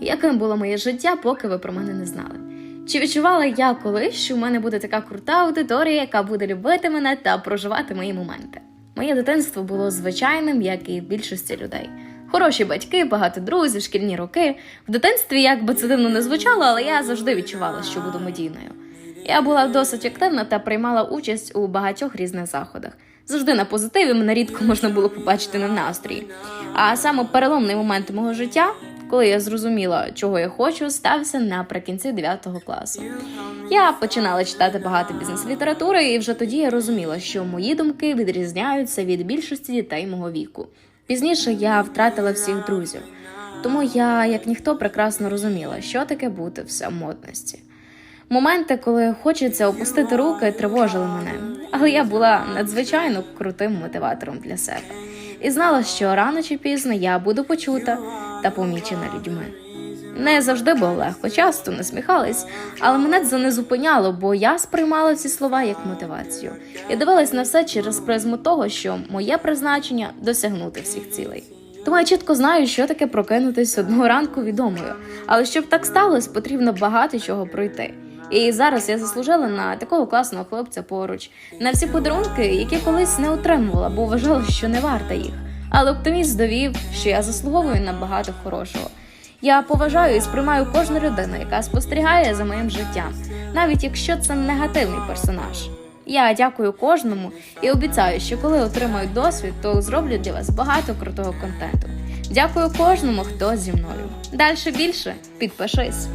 яким було моє життя, поки ви про мене не знали. Чи відчувала я колись, що в мене буде така крута аудиторія, яка буде любити мене та проживати мої моменти? Моє дитинство було звичайним, як і в більшості людей. Хороші батьки, багато друзів, шкільні роки. В дитинстві, як би це дивно не звучало, але я завжди відчувала, що буду медійною. Я була досить активна та приймала участь у багатьох різних заходах. Завжди на позитиві мене рідко можна було побачити на настрої. А саме переломний момент мого життя, коли я зрозуміла, чого я хочу, стався наприкінці 9 класу. Я починала читати багато бізнес-літератури, і вже тоді я розуміла, що мої думки відрізняються від більшості дітей мого віку. Пізніше я втратила всіх друзів, тому я, як ніхто, прекрасно розуміла, що таке бути в самотності. Моменти, коли хочеться опустити руки, тривожили мене, але я була надзвичайно крутим мотиватором для себе і знала, що рано чи пізно я буду почута та помічена людьми. Не завжди було легко, часто насміхались, але мене це не зупиняло, бо я сприймала ці слова як мотивацію і дивилась на все через призму того, що моє призначення досягнути всіх цілей. Тому я чітко знаю, що таке прокинутись одного ранку відомою. Але щоб так сталося, потрібно багато чого пройти. І зараз я заслужила на такого класного хлопця поруч, на всі подарунки, які колись не отримувала, бо вважала, що не варта їх. Але оптиміст довів, що я заслуговую на багато хорошого. Я поважаю і сприймаю кожну людину, яка спостерігає за моїм життям, навіть якщо це негативний персонаж. Я дякую кожному і обіцяю, що коли отримаю досвід, то зроблю для вас багато крутого контенту. Дякую кожному, хто зі мною. Дальше більше підпишись.